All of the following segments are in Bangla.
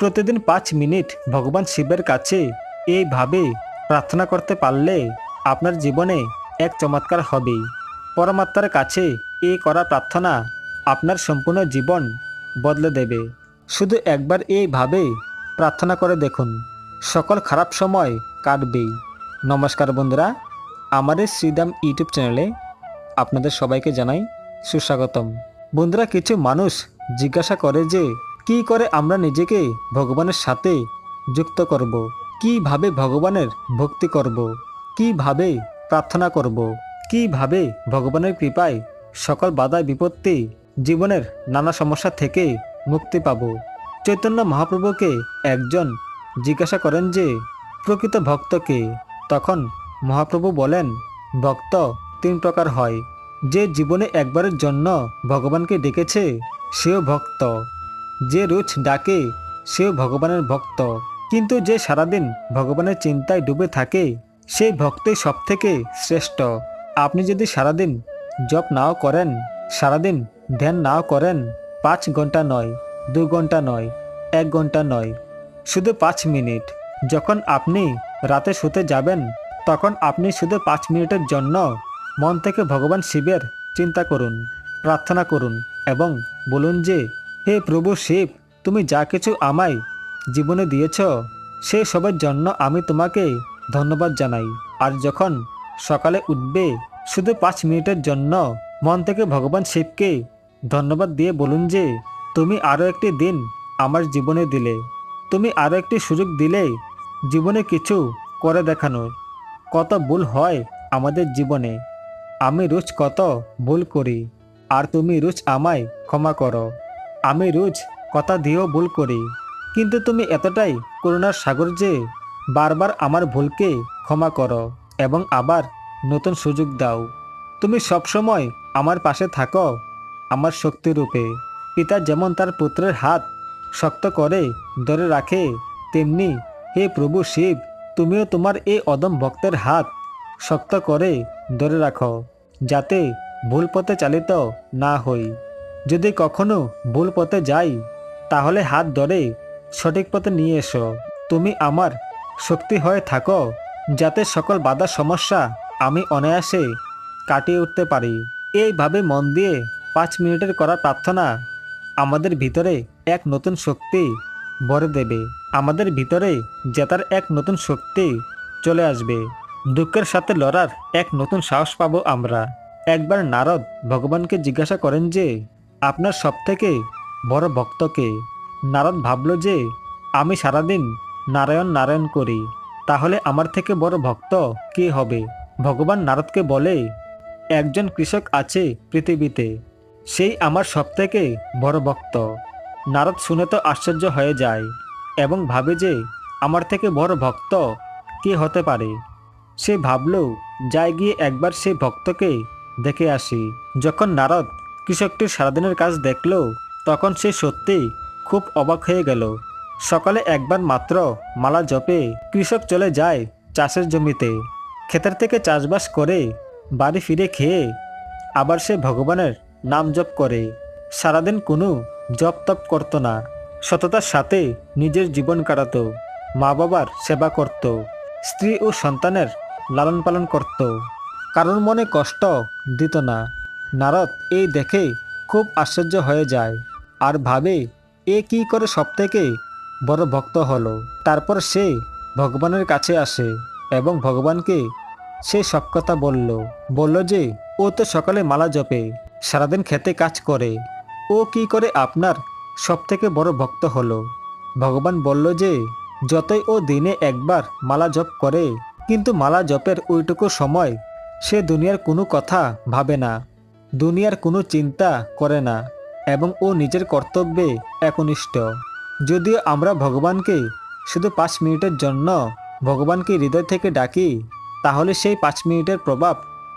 প্রতিদিন পাঁচ মিনিট ভগবান শিবের কাছে এইভাবে প্রার্থনা করতে পারলে আপনার জীবনে এক চমৎকার হবে। পরমাত্মার কাছে এই করা প্রার্থনা আপনার সম্পূর্ণ জীবন বদলে দেবে। শুধু একবার এইভাবে প্রার্থনা করে দেখুন, সকল খারাপ সময় কাটবেই। নমস্কার বন্ধুরা আমাদের শ্রীদাম ইউটিউব চ্যানেলে আপনাদের সবাইকে জানাই সুস্বাগতম। বন্ধুরা, কিছু মানুষ জিজ্ঞাসা করে যে কি করে আমরা নিজেকে ভগবানের সাথে যুক্ত করব? কীভাবে ভগবানের ভক্তি করব? কীভাবে প্রার্থনা করব? কীভাবে ভগবানের কৃপায় সকল বাধা বিপত্তি জীবনের নানা সমস্যা থেকে মুক্তি পাব? চৈতন্য মহাপ্রভুকে একজন জিজ্ঞাসা করেন যে, প্রকৃত ভক্তকে তখন মহাপ্রভু বলেন, ভক্ত তিন প্রকার হয়। যে জীবনে একবারের জন্য ভগবানকে ডেকেছে, সেও ভক্ত। যে রোজ ডাকে সেও ভগবানের ভক্ত। কিন্তু যে সারাদিন ভগবানের চিন্তায় ডুবে থাকে, সেই ভক্তই সব থেকে শ্রেষ্ঠ। আপনি যদি সারাদিন জপ নাও করেন, সারাদিন ধ্যান নাও করেন, পাঁচ ঘণ্টা নয়, দু ঘণ্টা নয়, এক ঘণ্টা নয়, শুধু পাঁচ মিনিট। যখন আপনি রাতে শুতে যাবেন, তখন আপনি শুধু পাঁচ মিনিটের জন্য মন থেকে ভগবান শিবের চিন্তা করুন, প্রার্থনা করুন এবং বলুন যে হে প্রভু শিব, তুমি যা কিছু আমায় জীবনে দিয়েছ সেই সবের জন্য আমি তোমাকে ধন্যবাদ জানাই। আর যখন সকালে উঠবে, শুধু পাঁচ মিনিটের জন্য মন থেকে ভগবান শিবকে ধন্যবাদ দিয়ে বলুন যে, তুমি আরও একটি দিন আমার জীবনে দিলে। তুমি আরও একটি সুযোগ দিলে জীবনে কিছু করে দেখানোর কত ভুল হয় আমাদের জীবনে, আমি রোজ কত ভুল করি, আর তুমি রোজ আমায় ক্ষমা করো। আমি রোজ কথা দিয়েও ভুল করি। কিন্তু তুমি এতটাই করুণার সাগর যে বারবার আমার ভুলকে ক্ষমা করো এবং আবার নতুন সুযোগ দাও। তুমি সবসময় আমার পাশে থাকো আমার শক্তিরূপে পিতা যেমন তার পুত্রের হাত শক্ত করে ধরে রাখে, তেমনি হে প্রভু শিব, তুমিও তোমার এই অদম ভক্তের হাত শক্ত করে ধরে রাখো, যাতে ভুল পথে চালিত না হই। যদি কখনো ভুল পথে যাই, তাহলে হাত ধরে সঠিক পথে নিয়ে এসো। তুমি আমার শক্তি হয়ে থাকো, যাতে সকল বাধা সমস্যা আমি অনায়াসে কাটিয়ে উঠতে পারি। এইভাবে মন দিয়ে পাঁচ মিনিটের করা প্রার্থনা আমাদের ভিতরে এক নতুন শক্তি ভরে দেবে। আমাদের ভিতরে জেতার এক নতুন শক্তি চলে আসবে। দুঃখের সাথে লড়ার এক নতুন সাহস পাবো আমরা। একবার নারদ ভগবানকে জিজ্ঞাসা করেন যে আপনার সবথেকে বড় ভক্তকে। নারদ ভাবল যে, আমি সারাদিন নারায়ণ নারায়ণ করি, তাহলে আমার থেকে বড় ভক্ত কে হবে? ভগবান নারদকে বলে, একজন কৃষক আছে পৃথিবীতে, সেই আমার সবথেকে বড় ভক্ত। নারদ শুনে তো আশ্চর্য হয়ে যায় এবং ভাবে যে, আমার থেকে বড় ভক্ত কে হতে পারে? সে ভাবল, যাই গিয়ে একবার সেই ভক্তকে দেখে আসি। যখন নারদ কৃষকটির সারাদিনের কাজ দেখল, তখন সে সত্যি খুব অবাক হয়ে গেল। সকালে একবার মাত্র মালা জপে কৃষক চলে যায় চাষের জমিতে। ক্ষেতের থেকে চাষবাস করে বাড়ি ফিরে খেয়ে আবার সে ভগবানের নাম জপ করে। সারাদিন কোনো জপ তপ করতো না, সততার সাথে নিজের জীবন কাটাতো মা বাবার সেবা করত, স্ত্রী ও সন্তানের লালন পালন করত। কারোর মনে কষ্ট দিত না। নারদ, এই দেখে খুব আশ্চর্য হয়ে যায়। আর ভাবে, এ কি করে সবথেকে বড় ভক্ত হলো? তারপর সে ভগবানের কাছে আসে এবং ভগবানকে সে সব কথা বলল। বলল যে, ও তো সকালে মালা জপে, সারাদিন খেতে কাজ করে। ও কি করে আপনার সবথেকে বড় ভক্ত হলো? ভগবান বলল যে, যতই ও দিনে একবার মালা জপ করে, কিন্তু মালা জপের ওইটুকু সময় সে দুনিয়ার কোনো কথা ভাবে না। দুনিয়ার কোনো চিন্তা করে না এবং ও নিজের কর্তব্যে একনিষ্ঠ। যদিও আমরা ভগবানকে শুধু পাঁচ মিনিটের জন্য ভগবানকে হৃদয় থেকে ডাকি, তাহলে সেই পাঁচ মিনিটের প্রভাব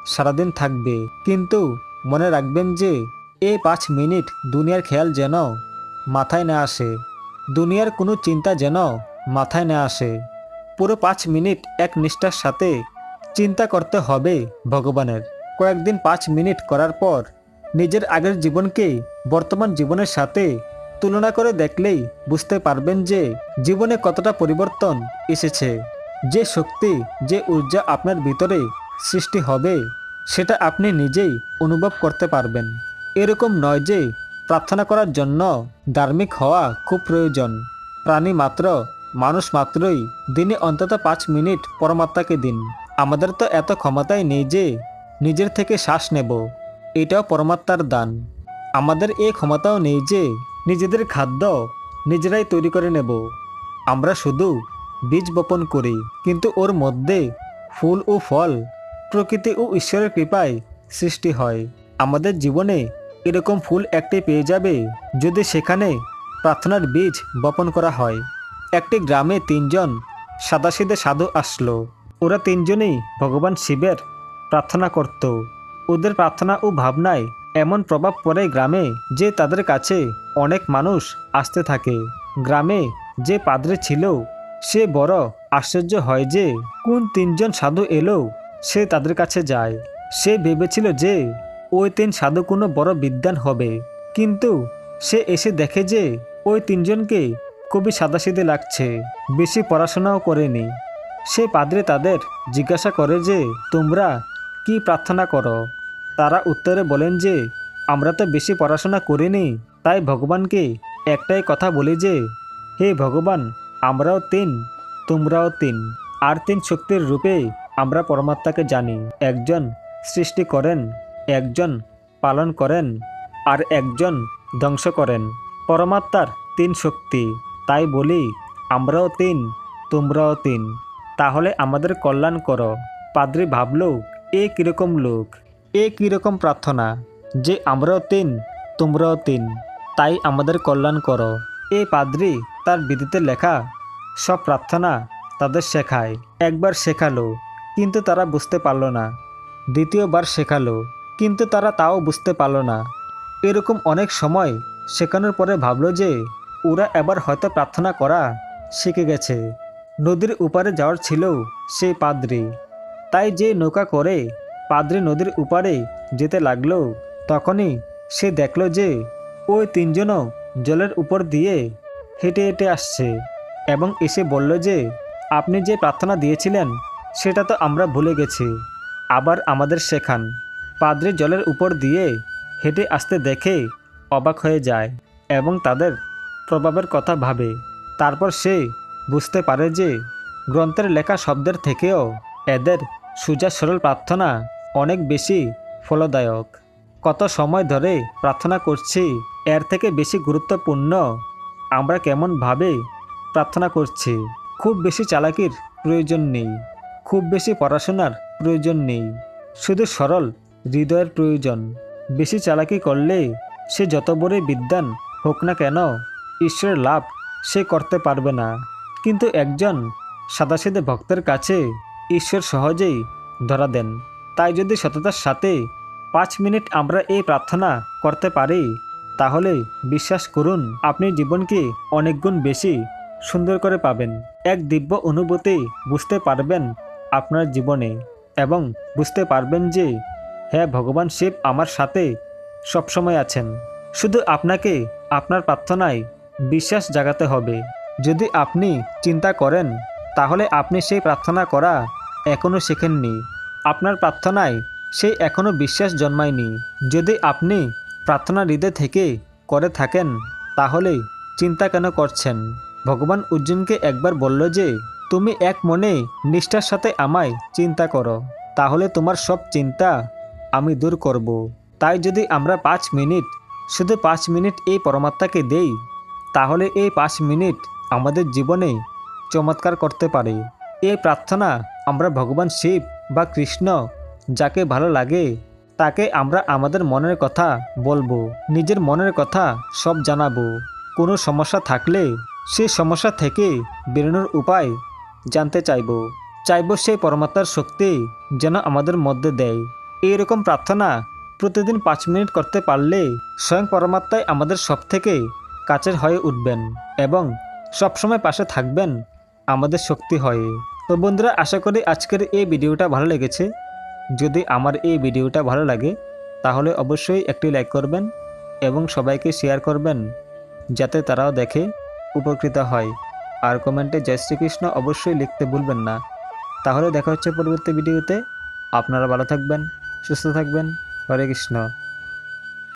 সারাদিন থাকবে। কিন্তু মনে রাখবেন যে, এই পাঁচ মিনিট দুনিয়ার খেয়াল যেন মাথায় না আসে, দুনিয়ার কোনো চিন্তা যেন মাথায় না আসে। পুরো পাঁচ মিনিট এক নিষ্ঠার সাথে চিন্তা করতে হবে ভগবানের। কয়েকদিন পাঁচ মিনিট করার পর নিজের আগের জীবনকে বর্তমান জীবনের সাথে তুলনা করে দেখলেই বুঝতে পারবেন যে জীবনে কতটা পরিবর্তন এসেছে। যে শক্তি, যে ঊর্জা আপনার ভিতরে সৃষ্টি হবে, সেটা আপনি নিজেই অনুভব করতে পারবেন। এরকম নয় যে প্রার্থনা করার জন্য ধার্মিক হওয়া খুব প্রয়োজন। প্রাণী মাত্র, মানুষ মাত্রই দিনে অন্তত পাঁচ মিনিট পরমাত্মাকে দিন। আমাদের তো এত ক্ষমতাই নেই যে নিজের থেকে শ্বাস নেব। এটাও পরমাত্মার দান। আমাদের এই ক্ষমতাও নেই যে নিজেদের খাদ্য নিজেরাই তৈরি করে নেব। আমরা শুধু বীজ বপন করি, কিন্তু ওর মধ্যে ফুল ও ফল, প্রকৃতি ও ঈশ্বরের কৃপায় সৃষ্টি হয়। আমাদের জীবনে এরকম ফুল একটি পেয়ে যাবে যদি সেখানে প্রার্থনার বীজ বপন করা হয়। একটি গ্রামে তিনজন সাদাসিদে সাধু আসলো। ওরা তিনজনেই ভগবান শিবের প্রার্থনা করত ওদের প্রার্থনা ও ভাবনায় এমন প্রভাব পড়ে গ্রামে যে তাদের কাছে অনেক মানুষ আসতে থাকে। গ্রামে যে পাদ্রে ছিল, সে বড় আশ্চর্য হয় যে কোন তিনজন সাধু এলো সে তাদের কাছে যায়। সে ভেবেছিল যে ওই তিন সাধু কোনো বড় বিদ্যান হবে। কিন্তু সে এসে দেখে যে ওই তিনজনকে খুবই সাদাসিদে লাগছে, বেশি পড়াশোনাও করেনি। সে পাদ্রে তাদের জিজ্ঞাসা করে যে, তোমরা কি প্রার্থনা করো? তারা উত্তরে বলেন যে, আমরা তো বেশি পড়াশোনা করিনি, তাই ভগবানকে একটাই কথা বলি যে, হে ভগবান, আমরাও তিন, তোমরাও তিন, আর তিন শক্তির রূপে আমরা পরমাত্মাকে জানি। একজন সৃষ্টি করেন, একজন পালন করেন, আর একজন ধ্বংস করেন। পরমাত্মার তিন শক্তি। তাই বলি, আমরাও তিন, তোমরাও তিন। তাহলে আমাদের কল্যাণ করো। পাদ্রি ভাবল এ কীরকম লোক? এ কীরকম প্রার্থনা? যে আমরাও তিন, তোমরাও তিন। তাই আমাদের কল্যাণ করো। এই পাদ্রি, তার বিধিতে লেখা, সব প্রার্থনা তাদের শেখায়। একবার শেখালো, কিন্তু তারা বুঝতে পারল না। দ্বিতীয়বার শেখালো, কিন্তু তারা তাও বুঝতে পারল না। এরকম অনেক সময় শেখানোর পরে ভাবলো যে, ওরা এবার হয়তো প্রার্থনা করা শিখে গেছে। নদীর উপারে যাওয়ার ছিল সেই পাদ্রি। তাই যে নৌকা করে পাদ্রি নদীর উপারে যেতে লাগল, তখনই সে দেখল যে ওই তিনজনও জলের উপর দিয়ে হেঁটে হেঁটে আসছে এবং এসে বলল যে, আপনি যে প্রার্থনা দিয়েছিলেন, সেটা তো আমরা ভুলে গেছি। আবার আমাদের শেখান পাদ্রি জলের উপর দিয়ে হেঁটে আসতে দেখে অবাক হয়ে যায় এবং তাদের প্রভাবের কথা ভাবে। তারপর সে বুঝতে পারে যে, গ্রন্থের লেখা শব্দের থেকেও এদের সুজা সরল প্রার্থনা অনেক বেশি ফলদায়ক। কত সময় ধরে প্রার্থনা করছি, এর থেকে বেশি গুরুত্বপূর্ণ আমরা কেমনভাবে প্রার্থনা করছি? খুব বেশি চালাকির প্রয়োজন নেই, খুব বেশি পড়াশোনার প্রয়োজন নেই। শুধু সরল হৃদয়ের প্রয়োজন, বেশি চালাকি করলে সে যত বড়ই বিদ্যান হোক না কেন ঈশ্বরের লাভ সে করতে পারবে না। কিন্তু একজন সাদাসিদে ভক্তের কাছে ঈশ্বর সহজেই ধরা দেন। তাই যদি সততার সাথে পাঁচ মিনিট আমরা এই প্রার্থনা করতে পারি, তাহলে বিশ্বাস করুন, আপনি জীবনকে অনেক গুণ বেশি সুন্দর করে পাবেন। এক দিব্য অনুভূতি বুঝতে পারবেন আপনার জীবনে এবং বুঝতে পারবেন যে হ্যাঁ ভগবান শিব আমার সাথে সবসময় আছেন। শুধু আপনাকে আপনার প্রার্থনায় বিশ্বাস জাগাতে হবে। যদি আপনি চিন্তা করেন, তাহলে আপনি সেই প্রার্থনা করা এখনও শেখেননি। আপনার প্রার্থনায় সেই এখনও বিশ্বাস জন্মায়নি। যদি আপনি প্রার্থনা হৃদয় থেকে করে থাকেন, তাহলে চিন্তা কেন করছেন? ভগবান অর্জুনকে একবার বলল যে, তুমি এক মনে নিষ্ঠার সাথে আমায় চিন্তা করো। তাহলে তোমার সব চিন্তা আমি দূর করব। তাই যদি আমরা পাঁচ মিনিট শুধু পাঁচ মিনিট এই পরমাত্মাকে দেই, তাহলে এই পাঁচ মিনিট আমাদের জীবনে চমৎকার করতে পারে। এই প্রার্থনা আমরা ভগবান শিব বা কৃষ্ণ, যাকে ভালো লাগে, তাকে আমরা আমাদের মনের কথা বলব, নিজের মনের কথা সব জানাব। কোনো সমস্যা থাকলে সেই সমস্যা থেকে বেরোনোর উপায় জানতে চাইব। চাইব সেই পরমাত্মার শক্তি যেন আমাদের মধ্যে দেয়। এইরকম প্রার্থনা প্রতিদিন পাঁচ মিনিট করতে পারলে স্বয়ং পরমাত্মাই আমাদের সব থেকে কাছের হয়ে উঠবেন এবং সবসময় পাশে থাকবেন আমাদের শক্তি হয়ে। তো বন্ধুরা, আশা করি আজকের এই ভিডিওটা ভালো লেগেছে। যদি আমার এই ভিডিওটা ভালো লাগে, তাহলে অবশ্যই একটি লাইক করবেন এবং সবাইকে শেয়ার করবেন, যাতে তারাও দেখে উপকৃত হয়। আর কমেন্টে জয় শ্রীকৃষ্ণ অবশ্যই লিখতে ভুলবেন না। তাহলে দেখা হচ্ছে পরবর্তী ভিডিওতে। আপনারা ভালো থাকবেন, সুস্থ থাকবেন। হরে কৃষ্ণ।